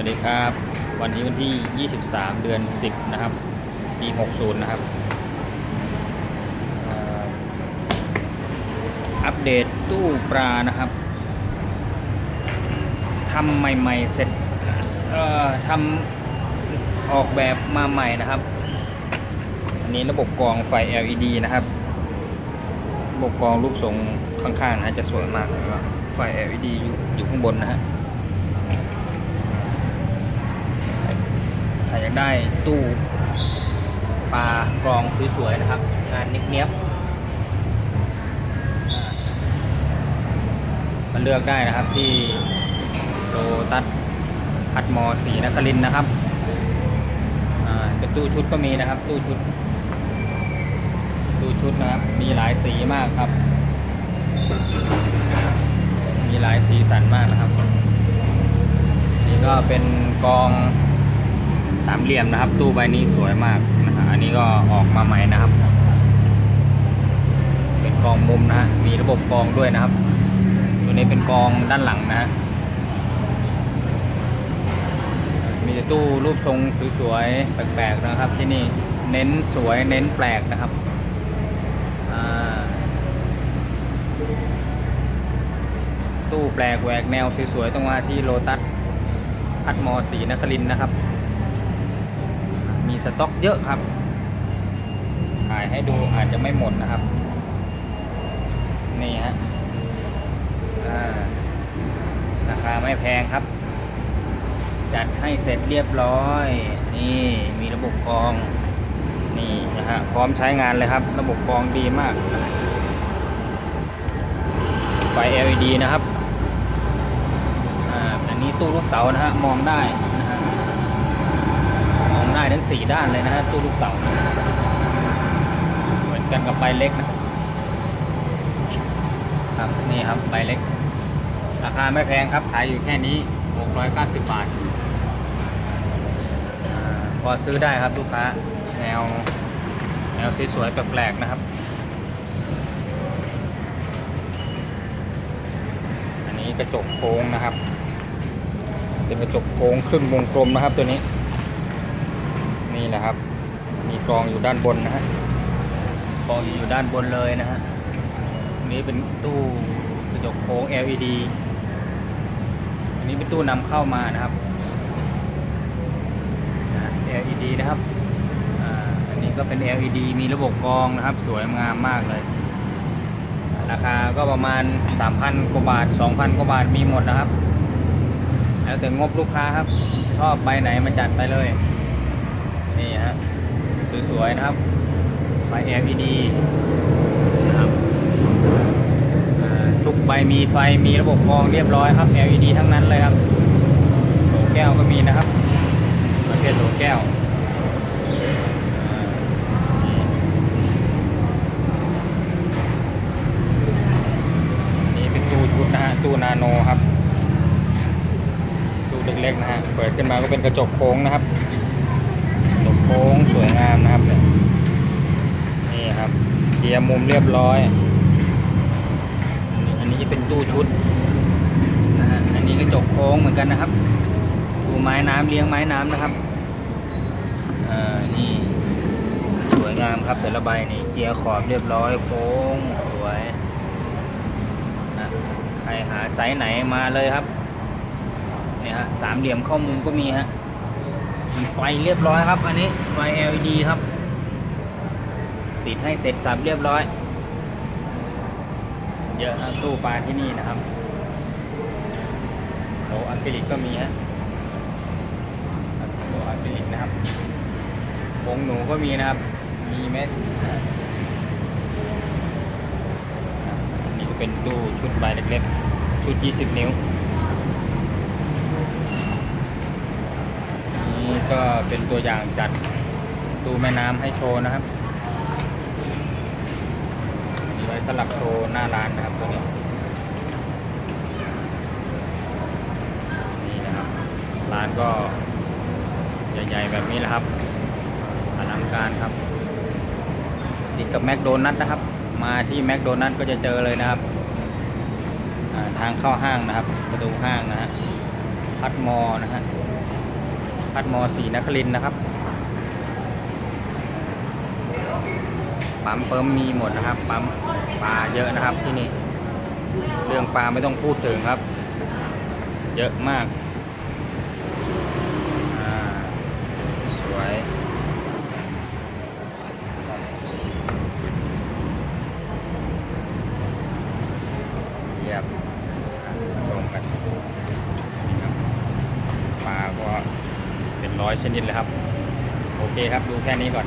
วัสดีครับ วันนี้วันที่ 23 เดือน 10 นะครับ ปี 60 นะครับ อัปเดตตู้ปลานะครับทำใหม่ๆเสร็จทำออกแบบมาใหม่นะครับ อันนี้ระบบกรองไฟ LED นะครับ ระบบกรองรูปทรงข้างๆนะจะสวยมากเลยว่าไฟ LED อยู่อยู่ข้างบนนะฮะ ใครอยาก ได้ตู้ปลากรองสวยๆนะครับ งานเนี้ยบๆมันเลือกได้นะครับที่โลตัสพัดมอสีนครินนะครับเป็นตู้ชุดก็มีนะครับ ตู้ชุด ตู้ชุดนะครับ มีหลายสีมากครับ มีหลายสีสันมากนะครับ นี่ก็เป็นกอง สามเหลี่ยมนะครับ ตู้ใบนี้สวยมากนะฮะอันนี้ก็ออกมาใหม่นะครับ เป็นกองมุมนะฮะมีระบบกองด้วยนะครับ ตัวนี้เป็นกองด้านหลังนะฮะมีตู้รูปทรงสวยๆ แปลกๆนะครับ ที่นี่เน้นสวยเน้นแปลกนะครับตู้แปลกแหวกแนวสวยๆต้องมาที่โลตัสพัดมอสีนครินนะครับ สต็อกเยอะครับ ถ่ายให้ดูอาจจะไม่หมดนะครับ นี่ฮะราคาไม่แพงครับ จัดให้เสร็จเรียบร้อย นี่มีระบบกรอง นี่นะฮะพร้อมใช้งานเลยครับ ระบบกรองดีมาก ไฟ LED นะครับออันนี้ตู้ลูกเต๋านะฮะมองได้นะฮะ มองได้ ทั้งสี่ด้านเลยนะฮะตู้ลูกเต๋าเหมือนกันกับใบเล็กนะครับนี่ครับใบเล็ก ราคาไม่แพงครับขายอยู่แค่นี้ 690 บาทอาพอซื้อได้ครับลูกค้าแนวแนวสวยๆแปลกๆนะครับ อันนี้กระจกโค้งนะครับ เป็นกระจกโค้งครึ่งวงกลมนะครับตัวนี้ นี่แหละครับ มีกรองอยู่ด้านบนนะฮะกรองอยู่ด้านบนเลยนะฮะอันนี้เป็นตู้กระจกโค้ง LED อันนี้เป็นตู้นำเข้ามานะครับ LED นะครับอันนี้ก็เป็น LED มีระบบกรองนะครับ สวยงามมากเลย ราคาก็ประมาณ 3,000 กว่าบาท 2,000 กว่าบาทมีหมดนะครับ แล้วแต่งบลูกค้าครับ ชอบใบไหนมาจัดไปเลย นี่ฮะ สวย ๆ นะครับไฟ LED นะครับทุกใบมีไฟมีระบบกรองเรียบร้อยครับ LED ทั้งนั้นเลยครับโหลแก้วก็มีนะครับประเภทโหลแก้วนี่เป็นตู้ชุดนะฮะตู้นาโนครับตู้เล็กๆนะฮะเปิดขึ้นมาก็เป็นกระจกโค้งนะครับ ค้งสวยงามนะครับเนี่ยนี่ครับเจียมุมเรียบร้อยอันนี้อันนี้จะเป็นตู้ชุดนะฮะอันนี้กระจกโค้งเหมือนกันนะครับตู้ไม้น้ำเลี้ยงไม้น้ำนะครับอ่านี่สวยงามครับแต่ละใบนี่เจียขอบเรียบร้อยโค้งสวยนะใครหาไซส์ไหนมาเลยครับเนี่ยฮะสามเหลี่ยมข้ามุมก็มีฮะ มีไฟเรียบร้อยครับ อันนี้ไฟ LED ครับ ติดให้เสร็จสับเรียบร้อย เยอะครับตู้ปลาที่นี่นะครับโลอะคริลิกก็มีฮะโลอะคริลิกนะครับวงหนูก็มีนะครับ มีเม็ดนี่ก็เป็นตู้ชุดใบเล็กๆ ชุด 20 นิ้ว นี่ก็เป็นตัวอย่างจัดตู้แม่น้ำให้โชว์นะครับมีไว้สลับโชว์หน้าร้านนะครับตัวนี้นี่นะครับร้านก็ใหญ่ๆแบบนี้แหละครับอลังการครับ ติดกับแมคโดนัทนะครับ มาที่แมคโดนัทก็จะเจอเลยนะครับทางเข้าห้างนะครับประตูห้างนะฮะพัดมอนะฮะ พัดมอสีนครินนะครับ ปั๊มเปิมมีหมดนะครับ ปั๊มปลาเยอะนะครับที่นี่ เรื่องปลาไม่ต้องพูดถึงครับ เยอะมาก้อยชนิดเลยครับ โอเคครับ ดูแค่นี้ก่อน